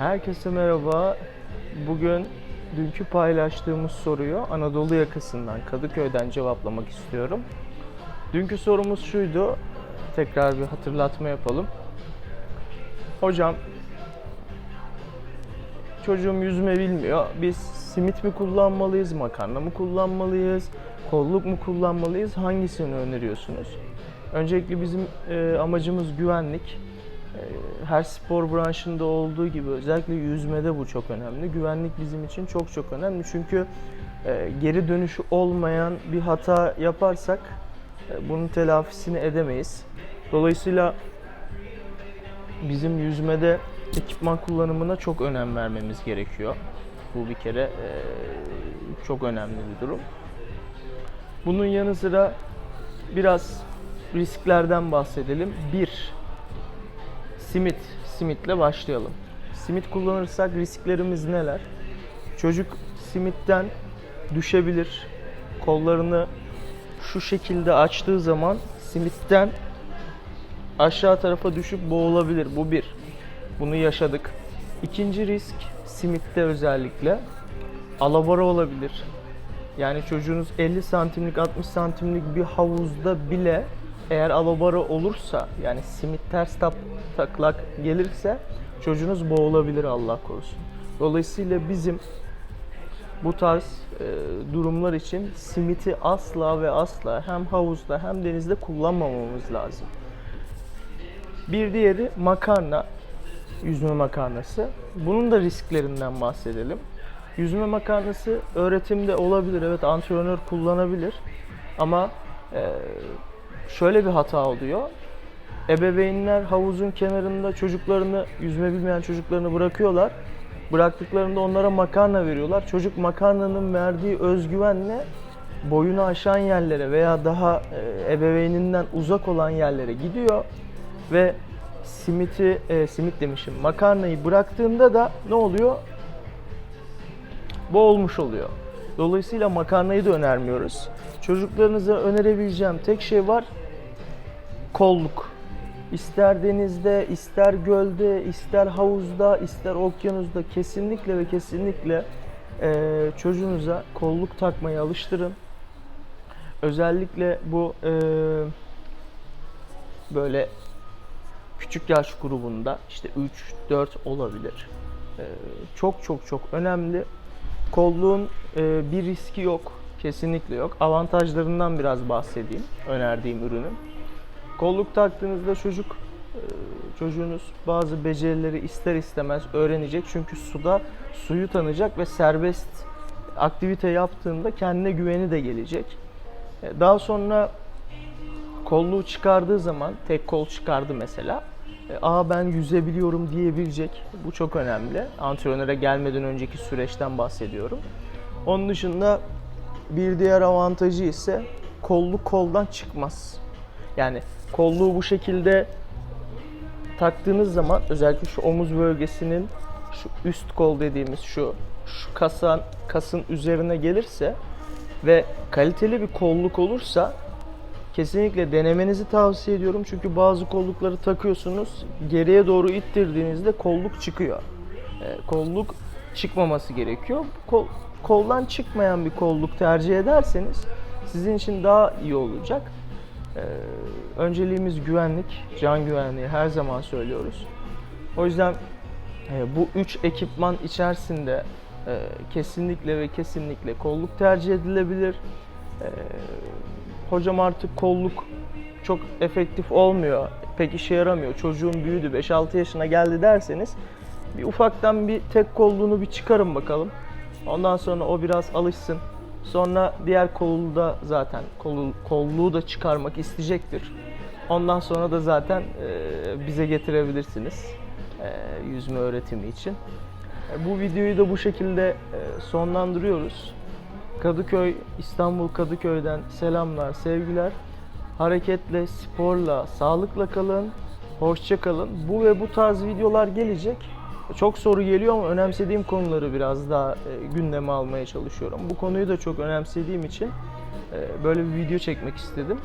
Herkese merhaba. Bugün dünkü paylaştığımız soruyu Anadolu yakasından, Kadıköy'den cevaplamak istiyorum. Dünkü sorumuz şuydu. Tekrar bir hatırlatma yapalım. Hocam, çocuğum yüzme bilmiyor. Biz simit mi kullanmalıyız, makarna mı kullanmalıyız, kolluk mu kullanmalıyız? Hangisini öneriyorsunuz? Öncelikle bizim e, amacımız güvenlik. Her spor branşında olduğu gibi özellikle yüzmede bu çok önemli. Güvenlik bizim için çok çok önemli. Çünkü e, geri dönüşü olmayan bir hata yaparsak e, bunun telafisini edemeyiz. Dolayısıyla bizim yüzmede ekipman kullanımına çok önem vermemiz gerekiyor. Bu bir kere e, çok önemli bir durum. Bunun yanı sıra biraz risklerden bahsedelim. Bir, simit. Simitle başlayalım. Simit kullanırsak risklerimiz neler? Çocuk simitten düşebilir. Kollarını şu şekilde açtığı zaman simitten aşağı tarafa düşüp boğulabilir. Bu bir. Bunu yaşadık. İkinci risk simitte özellikle alabora olabilir. Yani çocuğunuz 50 santimlik 60 santimlik bir havuzda bile eğer alabora olursa yani simit ters tap, taklak gelirse çocuğunuz boğulabilir Allah korusun. Dolayısıyla bizim bu tarz e, durumlar için simiti asla ve asla hem havuzda hem denizde kullanmamamız lazım. Bir diğeri makarna, yüzme makarnası. Bunun da risklerinden bahsedelim. Yüzme makarnası öğretimde olabilir, evet antrenör kullanabilir. Ama e, şöyle bir hata oluyor. Ebeveynler havuzun kenarında çocuklarını, yüzme bilmeyen çocuklarını bırakıyorlar. Bıraktıklarında onlara makarna veriyorlar. Çocuk makarnanın verdiği özgüvenle boyunu aşan yerlere veya daha e, ebeveyninden uzak olan yerlere gidiyor ve simiti, e, simit demişim, makarnayı bıraktığında da ne oluyor? boğulmuş oluyor. Dolayısıyla makarnayı da önermiyoruz. Çocuklarınıza önerebileceğim tek şey var. Kolluk. İster denizde, ister gölde, ister havuzda, ister okyanusta kesinlikle ve kesinlikle eee, çocuğunuza kolluk takmayı alıştırın. Özellikle bu eee, böyle küçük yaş grubunda işte 3-4 olabilir. Eee, çok çok çok önemli. Kolluğun e, bir riski yok. Kesinlikle yok. Avantajlarından biraz bahsedeyim. Önerdiğim ürünün. Kolluk taktığınızda çocuk e, çocuğunuz bazı becerileri ister istemez öğrenecek. Çünkü suda suyu tanıyacak ve serbest aktivite yaptığında kendine güveni de gelecek. E, Daha sonra kolluğu çıkardığı zaman tek kol çıkardı mesela. E, Aa ben yüzebiliyorum diyebilecek. Bu çok önemli. Antrenöre gelmeden önceki süreçten bahsediyorum. Onun dışında bir diğer avantajı ise kolluk koldan çıkmaz. Yani kolluğu bu şekilde taktığınız zaman özellikle şu omuz bölgesinin şu üst kol dediğimiz şu şu kasan kasın üzerine gelirse ve kaliteli bir kolluk olursa kesinlikle denemenizi tavsiye ediyorum. Çünkü bazı kollukları takıyorsunuz, geriye doğru ittirdiğinizde kolluk çıkıyor. Ee, kolluk çıkmaması gerekiyor. Kol, koldan çıkmayan bir kolluk tercih ederseniz sizin için daha iyi olacak. Ee, önceliğimiz güvenlik, can güvenliği her zaman söylüyoruz. O yüzden e, bu üç ekipman içerisinde e, kesinlikle ve kesinlikle kolluk tercih edilebilir. E, hocam artık kolluk çok efektif olmuyor, pek işe yaramıyor, çocuğum büyüdü, 5-6 yaşına geldi derseniz bir ufaktan bir tek kolluğunu bir çıkarın bakalım. Ondan sonra o biraz alışsın. Sonra diğer kolluğu da zaten kolu, kolluğu da çıkarmak isteyecektir. Ondan sonra da zaten e, bize getirebilirsiniz e, yüzme öğretimi için. E, bu videoyu da bu şekilde e, sonlandırıyoruz. Kadıköy, İstanbul Kadıköy'den selamlar, sevgiler. Hareketle, sporla, sağlıkla kalın. Hoşça kalın. Bu ve bu tarz videolar gelecek. Çok soru geliyor ama önemsediğim konuları biraz daha e, gündeme almaya çalışıyorum. Bu konuyu da çok önemsediğim için e, böyle bir video çekmek istedim.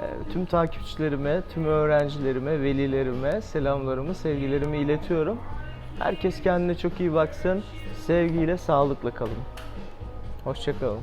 E, Tüm takipçilerime, tüm öğrencilerime, velilerime selamlarımı, sevgilerimi iletiyorum. Herkes kendine çok iyi baksın. Sevgiyle, sağlıkla kalın. Hoşçakalın.